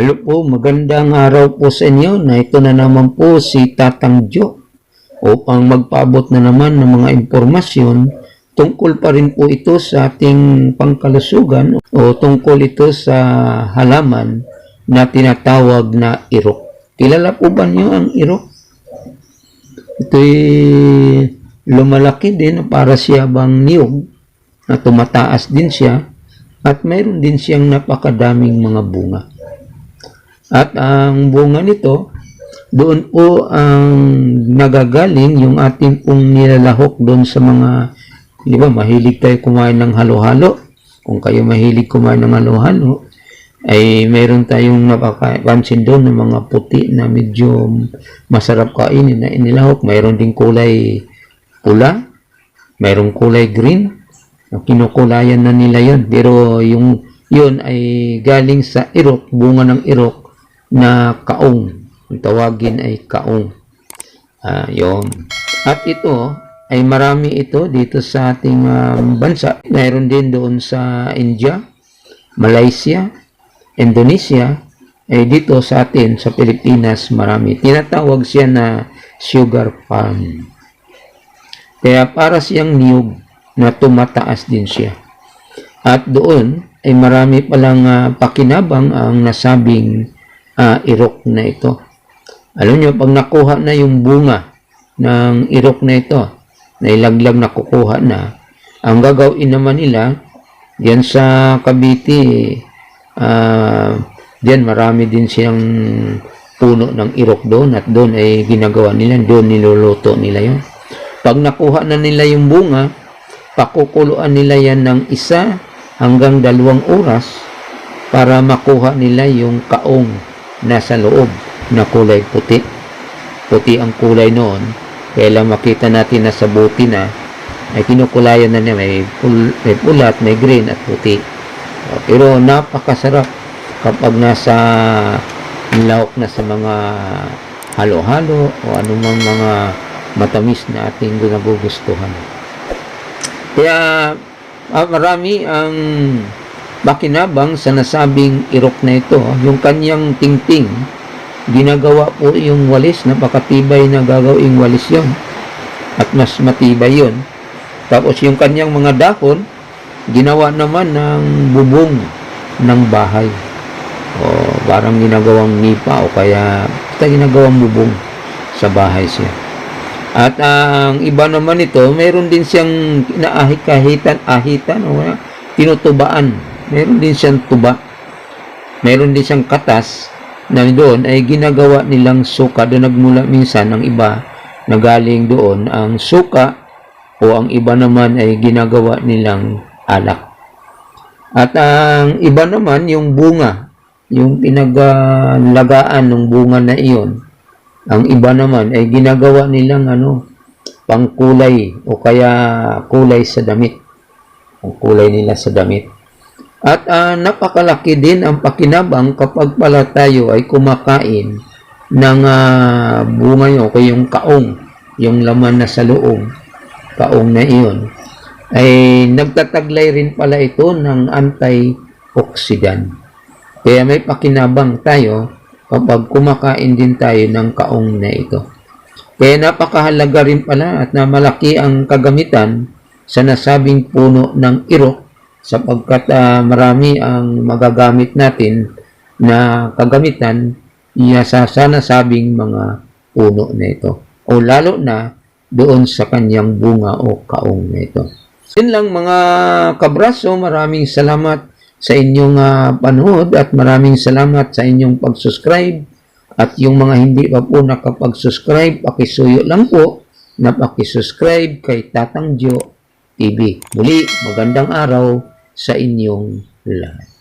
Hello po, magandang araw po sa inyo na ito na naman po si Tatang Jo upang magpaabot na naman ng mga impormasyon tungkol pa rin po ito sa ating pangkalusugan o tungkol ito sa halaman na tinatawag na irok. Kilala po ba niyo ang irok? Ito'y lumalaki din para siya bang niyog na tumataas din siya at mayroon din siyang napakadaming mga bunga. At ang bunga nito, doon po ang nagagaling yung ating pong nilalahok doon sa mga, di ba, mahilig tayo kumain ng halo-halo. Kung kayo mahilig kumain ng halo-halo, ay meron tayong napapansin doon ng mga puti na medyo masarap kainin na inilahok. Mayroon din kulay pula, mayroong kulay green, kinukulayan na nila yon Pero yung yun ay galing sa irok, bunga ng irok na kaong. Ang tawagin ay kaong. Ah, yun. At ito ay marami ito dito sa ating um, bansa. Mayroon din doon sa India, Malaysia, Indonesia, eh dito sa atin, sa Pilipinas, marami. Tinatawag siya na sugar palm. Kaya para siyang niyog na tumataas din siya. At doon ay marami palang ah, pakinabang ang nasabing ah, irok na ito. Alam nyo, pag nakuha na yung bunga ng irok na ito, na ilaglag na kukuha na, ang gagawin naman nila, diyan sa Cavite, ah, diyan marami din siyang puno ng irok doon at doon ay ginagawa nila, doon niluluto nila yun. Pag nakuha na nila yung bunga, pakukuluan nila yan ng isa hanggang dalawang oras para makuha nila yung kaong nasa loob na kulay puti. Puti ang kulay noon. Kaya lang makita natin na sa buti na ay kinukulayan na niya may, pul, may pula at may green at puti. Pero napakasarap kapag nasa nilawak na sa mga halo-halo o anumang mga matamis na ating nagugustuhan. Kaya ah, marami ang makinabang sa nasabing irok na ito. Yung kanyang tingting, ginagawa po yung walis, napakatibay na gagawing walis yon At mas matibay yon Tapos yung kanyang mga dahon, ginawa naman ng bubong ng bahay. O parang ginagawang nipa o kaya basta ginagawang bubong sa bahay siya. At ang iba naman ito, mayroon din siyang naahit-kahitan, ahitan o kaya tinutubaan. Mayroon din siyang tuba. Mayroon din siyang katas na doon ay ginagawa nilang suka. Doon nagmula minsan ang iba na galing doon ang suka o ang iba naman ay ginagawa nilang alak. At ang iba naman yung bunga, yung pinaglagaan ng bunga na iyon, ang iba naman ay ginagawa nilang ano, pangkulay o kaya kulay sa damit. Ang kulay nila sa damit. At ah, napakalaki din ang pakinabang kapag pala tayo ay kumakain ng ah, bunga nyo o yung kaong, yung laman na sa loob, kaong na iyon, ay nagtataglay rin pala ito ng antioxidant. Kaya may pakinabang tayo kapag kumakain din tayo ng kaong na ito. Kaya napakahalaga rin pala at na malaki ang kagamitan sa nasabing puno ng irok sapagkat ah, marami ang magagamit natin na kagamitan niya sa sa nasabing mga puno na ito. O lalo na doon sa kanyang bunga o kaong na ito. Yun lang mga kabraso, maraming salamat sa inyong ah, panood at maraming salamat sa inyong pag-subscribe at yung mga hindi pa po nakapag-subscribe, pakisuyo lang po na pakisubscribe kay Tatang Jo TV. Muli, magandang araw sa inyong lahat.